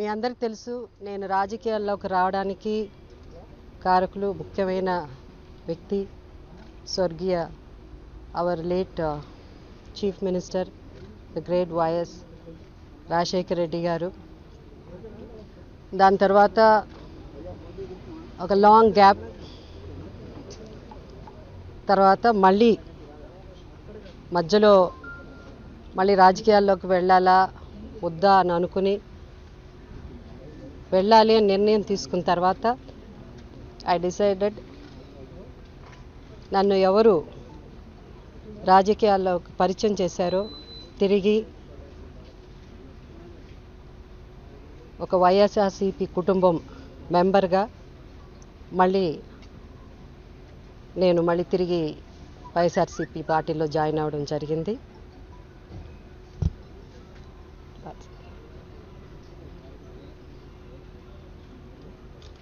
మీ అందరికి తెలుసు నేను రాజకీయాల్లోకి రావడానికి కారకులు ముఖ్యమైన వ్యక్తి స్వర్గీయ our late uh, chief minister the great YS Rajasekhara Reddy garu. దాని తర్వాత ఒక లాంగ్ గ్యాప్ తర్వాత మళ్ళీ మధ్యలో మళ్ళీ రాజకీయాల్లోకి వెళ్ళాలా వద్దా అని అనుకుని వెళ్ళాలి అని నిర్ణయం తీసుకున్న తర్వాత ఐ డిసైడెడ్ నన్ను ఎవరు రాజకీయాల్లో పరిచయం చేశారో తిరిగి ఒక వైఎస్ఆర్సిపి కుటుంబం మెంబర్గా మళ్ళీ నేను మళ్ళీ తిరిగి వైఎస్ఆర్సిపి పార్టీలో జాయిన్ అవ్వడం జరిగింది.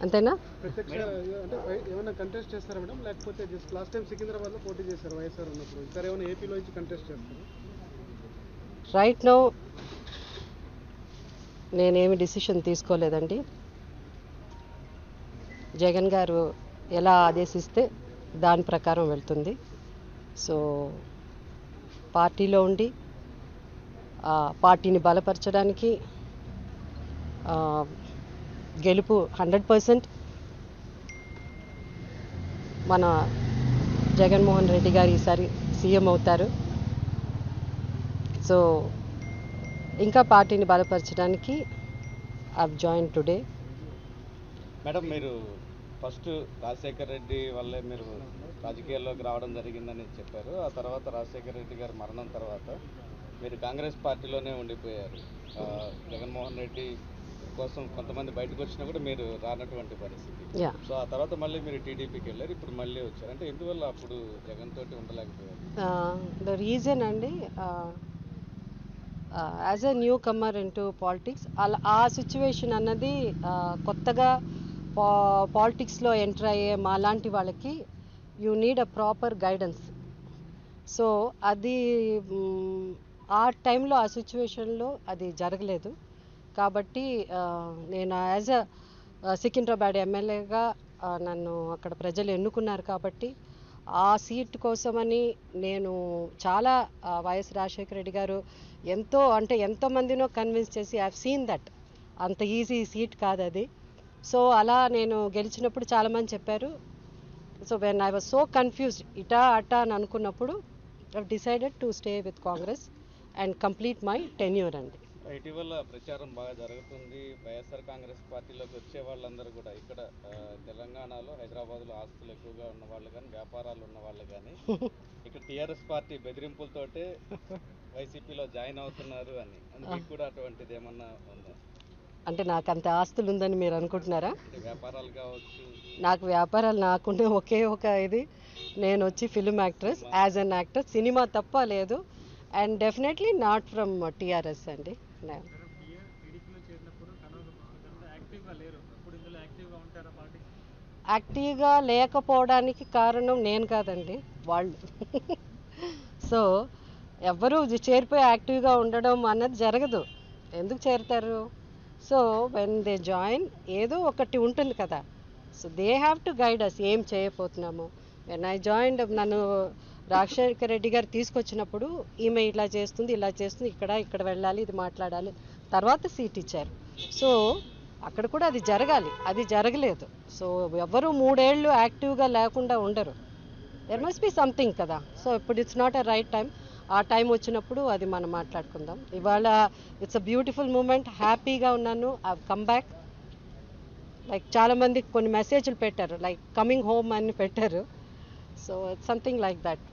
అంతేనా? ప్రత్యక్ష అంటే వై- ఏమైనా కంటెస్ట్ చేస్తారా మేడం? లేకపోతే జస్ట్ లాస్ట్ టైం సికింద్రాబాద్లో పోటీ చేశారు వైఎస్ఆర్ ఉన్నప్పుడు. ఈసారి ఏమైనా ఏపీలో నుంచి కంటెస్ట్ చేస్తారు? రైట్ నో నేనేమి డిసిషన్ తీసుకోలేదండి. జగన్ గారు ఎలా ఆదేశిస్తే దాని ప్రకారం వెళ్తుంది. సో పార్టీలో ఉండి ఆ పార్టీని బలపరచడానికి ఆ, గెలుపు హండ్రెడ్ పర్సెంట్. మన జగన్మోహన్ రెడ్డి గారు ఈసారి సీఎం అవుతారు. సో ఇంకా పార్టీని బలపరచడానికి ఐ జాయిన్ టుడే మేడం మీరు ఫస్ట్ రాజశేఖర్ రెడ్డి వల్లే మీరు రాజకీయాల్లోకి రావడం జరిగిందని చెప్పారు. ఆ తర్వాత రాజశేఖర్ రెడ్డి గారి మరణం తర్వాత మీరు కాంగ్రెస్ పార్టీలోనే ఉండిపోయారు. జగన్మోహన్ రెడ్డి కోసం కొంతమంది బయటకు వచ్చినా కూడా మీరు రానటువంటి పరిస్థితి. సో ఆ తర్వాత మళ్ళీ మీరు టీడీపీకి వెళ్ళారు ఇప్పుడు మళ్ళీ వచ్చారు. అంటే ఎందువల్ల అప్పుడు జగన్ తోటి ఉండలేకపోయారు? ద రీజన్ అండి as a newcomer into politics అలా ఆ సిచ్యువేషన్ అన్నది కొత్తగా పా పాలిటిక్స్లో ఎంటర్ అయ్యే మాలాంటి వాళ్ళకి you need a proper guidance so అది మ్, ఆ టైంలో ఆ సిచ్యువేషన్లో అది జరగలేదు. కాబట్టి నేను యాజ్ అ సికింద్రాబాద్ ఎమ్మెల్యేగా నన్ను అక్కడ ప్రజలు ఎన్నుకున్నారు కాబట్టి ఆ సీట్ కోసమని నేను చాలా వైఎస్ రాజశేఖర రెడ్డి గారు ఎంతో అంటే ఎంతోమందినో కన్విన్స్ చేసి ఐ సీన్ దట్ అంత ఈజీ సీట్ కాదు అది. సో అలా నేను గెలిచినప్పుడు చాలామంది చెప్పారు. So when I was so confused ఇటా అటా అని అనుకున్నప్పుడు I decided to stay with Congress and complete my tenure అండి. ఇటీవల ప్రచారం బాగా జరుగుతుంది. వైఎస్ఆర్ కాంగ్రెస్ పార్టీలోకి వచ్చే వాళ్ళందరూ కూడా ఇక్కడ తెలంగాణలో హైదరాబాద్లో ఆస్తులు ఎక్కువగా ఉన్న వాళ్ళు కానీ వ్యాపారాలు ఉన్న వాళ్ళు కానీ ఇక్కడ టీఆర్ఎస్ పార్టీ బెదిరింపులతోటే వైసీపీలో జాయిన్ అవుతున్నారు అని. అంటే మీకు కూడా అటువంటిది ఏమన్నా ఉందా? అంటే నాకు అంత ఆస్తులు ఉందని మీరు అనుకుంటున్నారా? వ్యాపారాలు కావచ్చు. నాకు వ్యాపారాలు నాకున్న ఒకే ఒక ఇది. నేను వచ్చి film actress as an actor cinema తప్ప లేదు. And definitely not from TRS అండి. యాక్టివ్గా లేకపోవడానికి కారణం నేను కాదండి వాళ్ళు. సో ఎవ్వరూ జ- చేరిపోయి యాక్టివ్గా ఉండడం అన్నది జరగదు. ఎందుకు చేరుతారు? సో వెన్ దే జాయిన్ ఏదో ఒకటి ఉంటుంది కదా. So they have to guide us ఏం చేయబోతున్నాము. వెన్ ఐ జాయిన్ నన్ను రాజశేఖర రెడ్డి గారు తీసుకొచ్చినప్పుడు ఈమె ఇలా చేస్తుంది ఇలా చేస్తుంది ఇక్కడ ఇక్కడ వెళ్ళాలి ఇది మాట్లాడాలి. తర్వాత సీట్ ఇచ్చారు. సో అక్కడ కూడా అది జరగాలి అది జరగలేదు. సో ఎవరు మూడేళ్ళు యాక్టివ్గా లేకుండా ఉండరు. దెర్ మస్ట్ బి సంథింగ్ కదా. సో ఇప్పుడు it's not a right time ఆ టైం వచ్చినప్పుడు అది మనం మాట్లాడుకుందాం. ఇవాళ ఇట్స్ అ బ్యూటిఫుల్ మూమెంట్ హ్యాపీగా ఉన్నాను. ఐ కమ్ బ్యాక్ లైక్ చాలామంది కొన్ని మెసేజ్లు పెట్టారు. లైక్ కమింగ్ హోమ్ అని పెట్టారు. So it's something like that